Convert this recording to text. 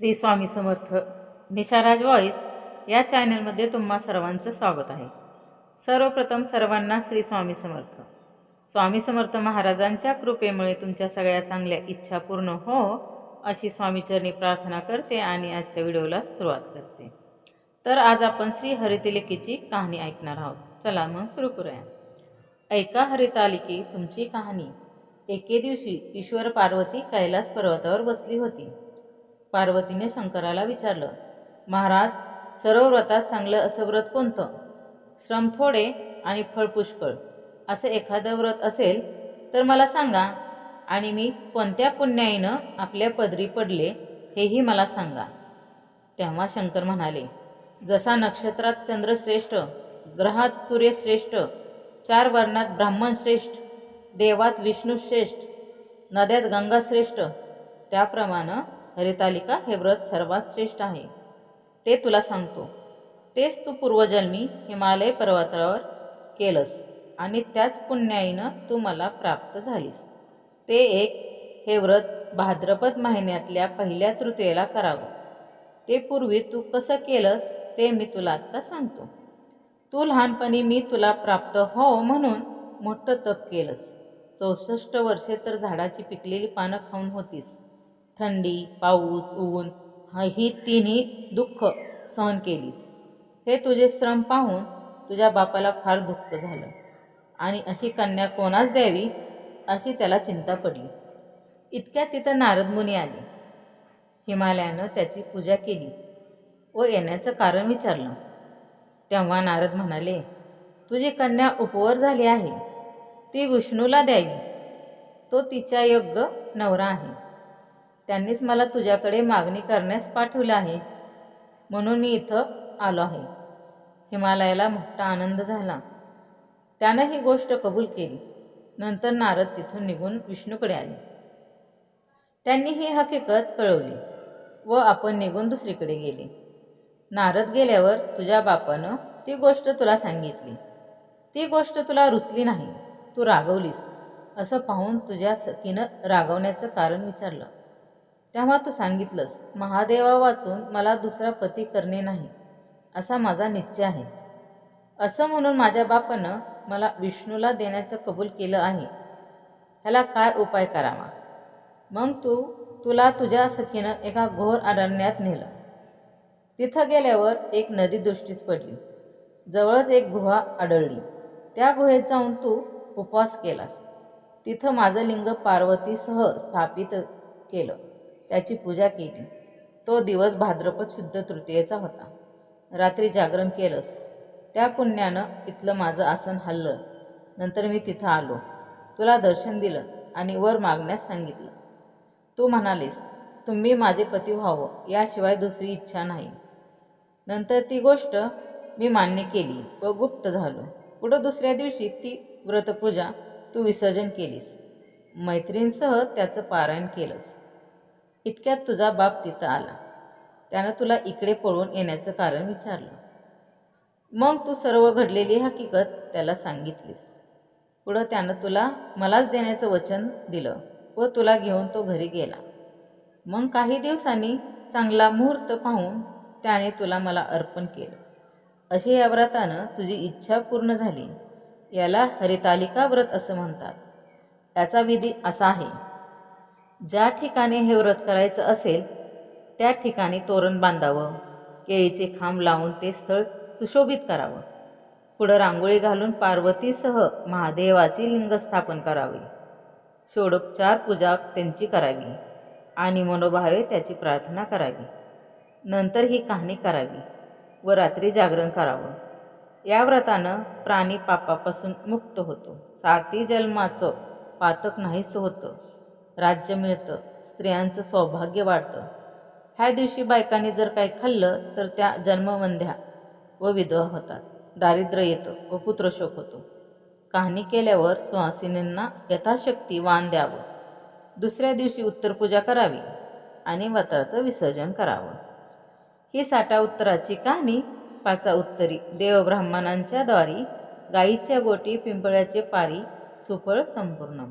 Shri Swami Samarth निशाराज voice या चॅनलमध्ये तुम्हा सर्वांचं स्वागत आहे. सर्वप्रथम सर्वांना श्री स्वामी समर्थ. स्वामी समर्थ महाराजांच्या कृपेमुळे तुमच्या सगळ्या चांगल्या इच्छा पूर्ण हो अशी स्वामीचरणी प्रार्थना करते आणि आजच्या व्हिडिओला सुरुवात करते. तर आज आपण श्री हरितलिकेची कहाणी ऐकणार आहोत. चला मग सुरू करूया. ऐका हरितालिके तुमची कहाणी. एके दिवशी ईश्वर पार्वती कैलास पर्वतावर बसली होती. पार्वतीने शंकराला विचारलं महाराज सर्व व्रतात चांगलं असं व्रत कोणतं? श्रम थोडे आणि फळ पुष्कळ. असं एखादं व्रत असेल तर मला सांगा आणि मी कोणत्या पुण्याईनं आपल्या पदरी पडले हेही मला सांगा. तेव्हा शंकर म्हणाले जसा नक्षत्रात चंद्र श्रेष्ठ ग्रहात सूर्य श्रेष्ठ चार वर्णात ब्राह्मण श्रेष्ठ देवात विष्णू श्रेष्ठ नद्यात गंगा श्रेष्ठ त्याप्रमाणे हरितालिका हे व्रत सर्वात श्रेष्ठ आहे. ते तुला सांगतो. तेच तू पूर्वजन्मी हिमालय पर्वतावर केलंस आणि त्याच पुण्याईनं तू मला प्राप्त झालीस. ते एक हे व्रत भाद्रपद महिन्यातल्या पहिल्या तृतीयेला करावं. ते पूर्वी तू कसं केलंस ते मी तुला आत्ता सांगतो. तू लहानपणी मी तुला प्राप्त हो म्हणून मोठं तप केलंस. चौसष्ट वर्षे तर झाडाची पिकलेली पानं खाऊन होतीस. थंडी पाऊस ऊन ही तिन्ही दुःख सहन केलीस. हे तुझे श्रम पाहून तुझ्या बापाला फार दुःख झालं. आणि अशी कन्या कोणास द्यावी अशी त्याला चिंता पडली. इतक्या तिथं नारद मुनी आले. हिमालयानं त्याची पूजा केली व येण्याचं कारण विचारलं. तेव्हा नारद म्हणाले तुझी कन्या उपवर झाली आहे. ती विष्णूला द्यावी. तो तिचा योग्य नवरा आहे. त्यांनीच मला तुझ्याकडे मागणी करण्यास पाठवलं आहे. म्हणून मी इथं आलो आहे. हिमालयाला मोठा आनंद झाला. त्यानं ही गोष्ट कबूल केली. नंतर नारद तिथून निघून विष्णूकडे आले. त्यांनी ही हकीकत कळवली व आपण निघून दुसरीकडे गेले. नारद गेल्यावर तुझ्या बापानं ती गोष्ट तुला सांगितली. ती गोष्ट तुला रुचली नाही. तू रागवलीस. असं पाहून तुझ्या सखीनं रागवण्याचं कारण विचारलं. तेव्हा तू सांगितलंस महादेवा वाचून मला दुसरा पती करणे नाही असा माझा निश्चय आहे. असं म्हणून माझ्या बापानं मला विष्णूला देण्याचं कबूल केलं आहे. ह्याला काय उपाय करावा? मग तू तुला तुझ्या सखीनं एका घोर अरण्यात नेलं. तिथं गेल्यावर एक नदी दृष्टीस पडली. जवळच एक गुहा आढळली. त्या गुहेत जाऊन तू उपवास केलास. तिथं माझं लिंग पार्वतीसह स्थापित केलं. त्याची पूजा केली. तो दिवस भाद्रपद शुद्ध तृतीयेचा होता. रात्री जागरण केलंस. त्या पुण्यानं इथलं माझं आसन हल्लं. नंतर मी तिथं आलो. तुला दर्शन दिलं आणि वर मागण्यास सांगितलं. तू म्हणालीस तुम्ही माझे पती व्हावं याशिवाय दुसरी इच्छा नाही. नंतर ती गोष्ट मी मान्य केली व गुप्त झालो. पुढं दुसऱ्या दिवशी ती व्रतपूजा तू विसर्जन केलीस. मैत्रीणसह त्याचं पारायण केलंस. इतक्यात तुझा बाप तिथं आला. त्यानं तुला इकडे पळून येण्याचं कारण विचारलं. मग तू सर्व घडलेली हकीकत त्याला सांगितलीस. पुढं त्यानं तुला मलाच देण्याचं वचन दिलं व तुला घेऊन तो घरी गेला. मग काही दिवसांनी चांगला मुहूर्त पाहून त्याने तुला मला अर्पण केलं. असे या व्रतानं तुझी इच्छा पूर्ण झाली. याला हरितालिका व्रत असं म्हणतात. त्याचा विधी असा आहे. ज्या ठिकाणी हे व्रत करायचं असेल त्या ठिकाणी तोरण बांधावं केळीचे खांब लावून ते स्थळ सुशोभित करावं. पुढं रांगोळी घालून पार्वतीसह महादेवाची लिंग स्थापन करावी. षोडोपचार पूजा त्यांची करावी आणि मनोभावे त्याची प्रार्थना करावी. नंतर ही कहाणी करावी व रात्री जागरण करावं. या व्रतानं प्राणी पापापासून मुक्त होतो. साती जन्माचं पातक नाहीच होतं. राज्य मिळतं स्त्रियांचं सौभाग्य वाढतं. ह्या दिवशी बायकांनी जर काही खाल्लं तर त्या जन्मवंध्या व विधवा होतात. दारिद्र्य येतं व पुत्रशोक होतो. कहाणी केल्यावर सुहासिनींना यथाशक्ती वाण द्यावं. दुसऱ्या दिवशी उत्तरपूजा करावी आणि वताचं विसर्जन करावं. ही साठा उत्तराची कहाणी पाचा उत्तरी देवब्राह्मणांच्या द्वारी गाईच्या गोटी पिंपळ्याचे पारी सुफळ संपूर्ण.